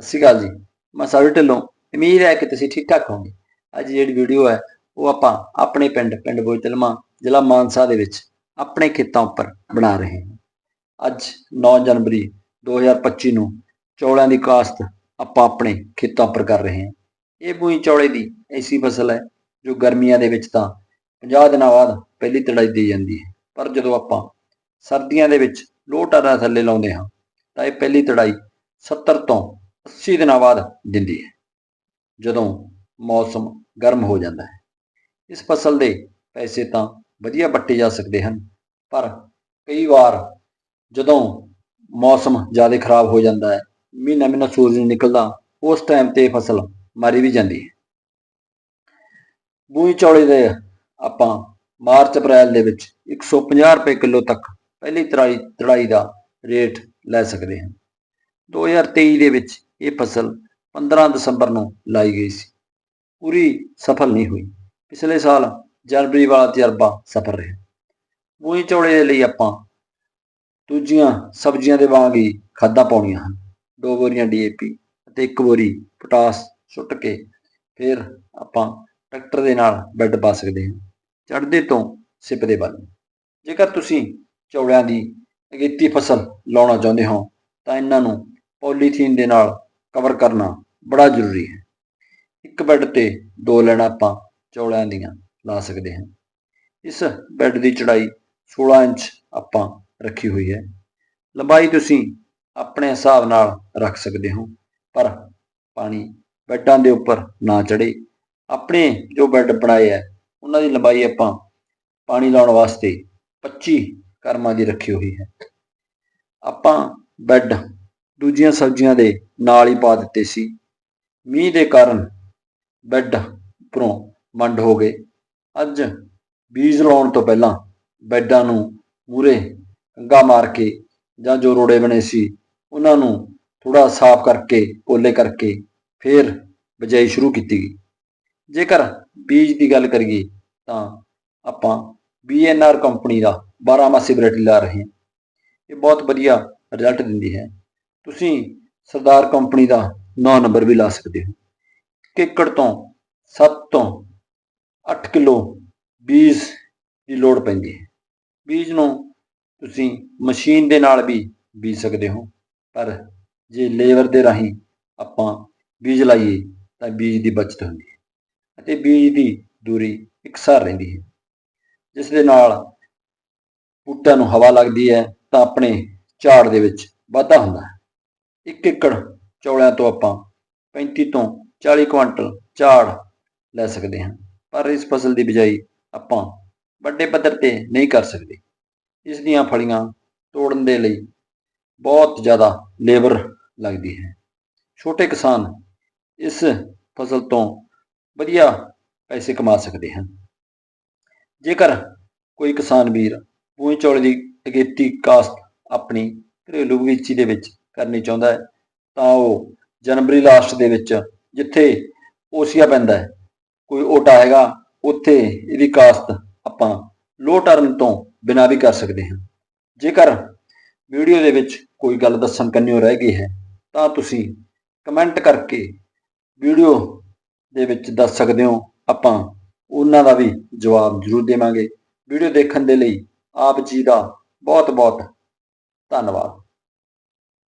ਸਤਿ ਸ਼੍ਰੀ ਅਕਾਲ ਜੀ। ਮੈਂ ਸਾਰੇ ਢਿੱਲੋਂ। ਉਮੀਦ ਹੈ ਕਿ ਤੁਸੀਂ ਠੀਕ ਠਾਕ ਹੋਵੋਗੇ। ਅੱਜ ਜਿਹੜੀ ਵੀਡੀਓ ਹੈ, ਉਹ ਆਪਾਂ ਆਪਣੇ ਪਿੰਡ ਪਿੰਡ ਬੋਇਤਲਮਾ ਜ਼ਿਲ੍ਹਾ ਮਾਨਸਾ ਦੇ ਵਿੱਚ ਆਪਣੇ ਖੇਤਾਂ ਉੱਪਰ ਬਣਾ ਰਹੇ ਹਾਂ। ਅੱਜ 9 ਜਨਵਰੀ 2025 ਨੂੰ ਚੌਲਾਂ ਦੀ ਕਾਸ਼ਤ ਆਪਾਂ ਆਪਣੇ ਖੇਤਾਂ ਉੱਪਰ ਕਰ ਰਹੇ ਹਾਂ। ਇਹ ਬੂਈ ਚੌਲੇ ਦੀ ਐਸੀ ਫਸਲ ਹੈ, ਜੋ ਗਰਮੀਆਂ ਦੇ ਵਿੱਚ ਤਾਂ 50 ਦਿਨਾਂ ਬਾਅਦ ਪਹਿਲੀ ਤੜਾਈ ਦੀ ਜਾਂਦੀ ਹੈ। ਪਰ ਜਦੋਂ ਆਪਾਂ ਸਰਦੀਆਂ ਦੇ ਵਿੱਚ ਲੋਟਾ ਦਾ ਥੱਲੇ ਲਾਉਂਦੇ ਹਾਂ, ਤਾਂ ਇਹ ਪਹਿਲੀ ਤੜਾਈ 70 ਤੋਂ 80 ਦਿਨਾਂ ਬਾਅਦ ਦਿੰਦੀ ਹੈ। ਜਦੋਂ ਮੌਸਮ ਗਰਮ ਹੋ ਜਾਂਦਾ ਹੈ, ਇਸ ਫਸਲ ਦੇ ਪੈਸੇ ਤਾਂ ਵਧੀਆ ਵੱਟੇ ਜਾ ਸਕਦੇ ਹਨ, ਪਰ ਕਈ ਵਾਰ ਜਦੋਂ ਮੌਸਮ ਜ਼ਿਆਦਾ ਖਰਾਬ ਹੋ ਜਾਂਦਾ ਹੈ ਮਹੀਨਾ ਮਹੀਨਾ ਸੂਰਜ ਨਹੀਂ ਨਿਕਲਦਾ, ਉਸ ਟਾਈਮ ਤੇ ਫਸਲ ਮਾਰੀ ਵੀ ਜਾਂਦੀ ਹੈ। ਬੂਈ ਚੌਲੇ ਦੇ ਆਪਾਂ ਮਾਰਚ ਅਪ੍ਰੈਲ ਦੇ ਵਿੱਚ 150 ਰੁਪਏ ਕਿਲੋ ਤੱਕ ਪਹਿਲੀ ਤਰਾਈ, ਤੜਾਈ ਦਾ ਰੇਟ ਲੈ ਸਕਦੇ ਹਾਂ। 2023 ਦੇ ਵਿੱਚ ਇਹ ਫਸਲ 15 ਦਸੰਬਰ ਨੂੰ ਲਾਈ ਗਈ ਸੀ। ਪੂਰੀ ਸਫਲ ਨਹੀਂ ਹੋਈ। ਪਿਛਲੇ ਸਾਲ ਜਨਵਰੀ ਵਾਲਾ ਤਜਰਬਾ ਸਫਲ ਰਿਹਾ। ਬੂਈ ਚੌਲੇ ਦੇ ਲਈ ਆਪਾਂ ਦੂਜੀਆਂ ਸਬਜ਼ੀਆਂ ਦੇ ਵਾਂਗ ਹੀ ਖਾਦਾਂ ਪਾਉਣੀਆਂ ਹਨ। ਦੋ ਬੋਰੀਆਂ ਡੀਏਪੀ ਅਤੇ ਇੱਕ ਬੋਰੀ ਪੋਟਾਸ ਸੁੱਟ ਕੇ ਫਿਰ ਆਪਾਂ ਟਰੈਕਟਰ ਦੇ ਨਾਲ ਬੈੱਡ ਪਾ ਸਕਦੇ ਹਾਂ। ਚੜ੍ਹਦੇ ਤੋਂ ਸਿਪਦੇ ਵੱਲ। ਜੇਕਰ ਤੁਸੀਂ ਚੌਲਿਆਂ ਦੀ ਅਗੇਤੀ ਫਸਲ ਲਾਉਣਾ ਚਾਹੁੰਦੇ ਹੋ ਤਾਂ ਇਹਨਾਂ ਨੂੰ ਪੋਲੀਥੀਨ ਦੇ ਨਾਲ ਕਵਰ ਕਰਨਾ ਬੜਾ ਜ਼ਰੂਰੀ ਹੈ। ਇੱਕ ਬੈੱਡ ਤੇ ਦੋ ਲੈਣਾ ਆਪਾਂ ਚੌਲਿਆਂ ਦੀਆਂ ਲਾ ਸਕਦੇ ਹਾਂ। ਇਸ ਬੈੱਡ ਦੀ ਚੜਾਈ 16 ਇੰਚ ਆਪਾਂ ਰੱਖੀ ਹੋਈ ਹੈ। ਲੰਬਾਈ ਤੁਸੀਂ ਆਪਣੇ ਹਿਸਾਬ ਨਾਲ ਰੱਖ ਸਕਦੇ ਹੋ, ਪਰ ਪਾਣੀ ਬੈੱਡਾਂ ਦੇ ਉੱਪਰ ਨਾ ਚੜੇ ਆਪਣੇ ਜੋ ਬੈੱਡ ਬਣਾਏ ਹੈ, ਉਹਨਾਂ ਦੀ ਲੰਬਾਈ ਆਪਾਂ ਪਾਣੀ ਲਾਉਣ ਵਾਸਤੇ 25 ਕਰਮਾਂ ਦੀ ਰੱਖੀ ਹੋਈ ਹੈ। ਆਪਾਂ ਬੈੱਡ ਦੂਜੀਆਂ ਸਬਜ਼ੀਆਂ ਦੇ ਨਾਲ ਹੀ ਪਾ ਦਿੱਤੇ ਸੀ। ਮੀਂਹ ਦੇ ਕਾਰਨ ਬੈੱਡ ਉੱਪਰੋਂ ਮੰਡ ਹੋ ਗਏ। ਅੱਜ ਬੀਜ ਲਾਉਣ ਤੋਂ ਪਹਿਲਾਂ ਬੈੱਡਾਂ ਨੂੰ ਮੂਰੇ ਕੰਗਾ ਮਾਰ ਕੇ ਜਾਂ ਜੋ ਰੋੜੇ ਬਣੇ ਸੀ, ਉਹਨਾਂ ਨੂੰ ਥੋੜਾ ਸਾਫ਼ ਕਰਕੇ, ਪੋਲੇ ਕਰਕੇ ਫਿਰ ਬਜਾਈ ਸ਼ੁਰੂ ਕੀਤੀ ਗਈ। ਜੇਕਰ ਬੀਜ ਦੀ ਗੱਲ ਕਰੀਏ ਤਾਂ ਆਪਾਂ ਬੀਐਨਆਰ ਕੰਪਨੀ ਦਾ 12 ਮਾਸੀ ਵੈਰਾਈਟੀ ਲਾ ਰਹੇ ਹਾਂ। ਇਹ ਬਹੁਤ ਵਧੀਆ ਰਿਜ਼ਲਟ ਦਿੰਦੀ ਹੈ। ਤੁਸੀਂ ਸਰਦਾਰ ਕੰਪਨੀ ਦਾ 9 ਨੰਬਰ ਵੀ ਲਾ ਸਕਦੇ ਹੋ। ਕਿੱਕੜ ਤੋਂ 7 ਤੋਂ 8 ਕਿਲੋ ਬੀਜ ਦੀ ਲੋੜ ਪੈਂਦੀ ਹੈ। ਬੀਜ ਨੂੰ ਤੁਸੀਂ ਮਸ਼ੀਨ ਦੇ ਨਾਲ ਵੀ ਬੀਜ ਸਕਦੇ ਹੋ, ਪਰ ਜੇ ਲੇਬਰ ਦੇ ਰਾਹੀਂ ਆਪਾਂ ਬੀਜ ਲਾਈਏ ਤਾਂ ਬੀਜ ਦੀ ਬਚਤ ਹੁੰਦੀ ਹੈ ਅਤੇ ਬੀਜ ਦੀ ਦੂਰੀ ਇਕਸਾਰ ਰਹਿੰਦੀ ਹੈ। ਜਿਸ ਦੇ ਨਾਲ ਬੂਟਿਆਂ ਨੂੰ ਹਵਾ ਲੱਗਦੀ ਹੈ ਤਾਂ ਆਪਣੇ ਝਾੜ ਦੇ ਵਿੱਚ ਵਾਧਾ ਹੁੰਦਾ ਹੈ। ਇੱਕ ਏਕੜ ਚੌਲਿਆਂ ਤੋਂ ਆਪਾਂ 35 ਤੋਂ 40 ਕੁਇੰਟਲ ਝਾੜ ਲੈ ਸਕਦੇ ਹਾਂ। ਪਰ ਇਸ ਫਸਲ ਦੀ ਬਿਜਾਈ ਆਪਾਂ ਵੱਡੇ ਪੱਧਰ ਤੇ ਨਹੀਂ ਕਰ ਸਕਦੇ। ਇਸ ਦੀਆਂ ਫਲੀਆਂ ਤੋੜਨ ਦੇ ਲਈ ਬਹੁਤ ਜ਼ਿਆਦਾ ਲੇਬਰ ਲੱਗਦੀ ਹੈ। ਛੋਟੇ ਕਿਸਾਨ ਇਸ ਫਸਲ ਤੋਂ ਵਧੀਆ ਪੈਸੇ ਕਮਾ ਸਕਦੇ ਹਨ। ਜੇਕਰ ਕੋਈ ਕਿਸਾਨ ਵੀਰ ਪੂੰਝ ਚੌਲ ਦੀ ਅਗੇਤੀ ਕਾਸ਼ਤ ਆਪਣੀ ਘਰੇਲੂ ਬਗੀਚੀ ਦੇ ਵਿੱਚ ਕਰਨੀ ਚਾਹੁੰਦਾ ਹੈ, ਤਾਂ ਉਹ ਜਨਵਰੀ ਲਾਸਟ ਦੇ ਵਿੱਚ ਜਿੱਥੇ ਓਸੀਆ ਪੈਂਦਾ ਹੈ, ਕੋਈ ਓਟਾ ਹੈਗਾ, ਉੱਥੇ ਇਹਦੀ ਕਾਸ਼ਤ ਆਪਾਂ ਲੋ ਟਰਨ ਤੋਂ ਬਿਨਾਂ ਵੀ ਕਰ ਸਕਦੇ ਹਾਂ। ਜੇਕਰ ਵੀਡੀਓ ਦੇ ਵਿੱਚ ਕੋਈ ਗੱਲ ਦੱਸਣ ਕੰਨਿਓ ਰਹਿ ਗਈ ਹੈ, ਤਾਂ ਤੁਸੀਂ ਕਮੈਂਟ ਕਰਕੇ ਵੀਡੀਓ ਦੇ ਵਿੱਚ ਦੱਸ ਸਕਦੇ ਹੋ, ਆਪਾਂ ਉਹਨਾਂ ਦਾ ਵੀ ਜਵਾਬ ਜ਼ਰੂਰ ਦੇਵਾਂਗੇ। ਵੀਡੀਓ ਦੇਖਣ ਦੇ ਲਈ ਆਪ ਜੀ ਦਾ ਬਹੁਤ ਬਹੁਤ ਧੰਨਵਾਦ।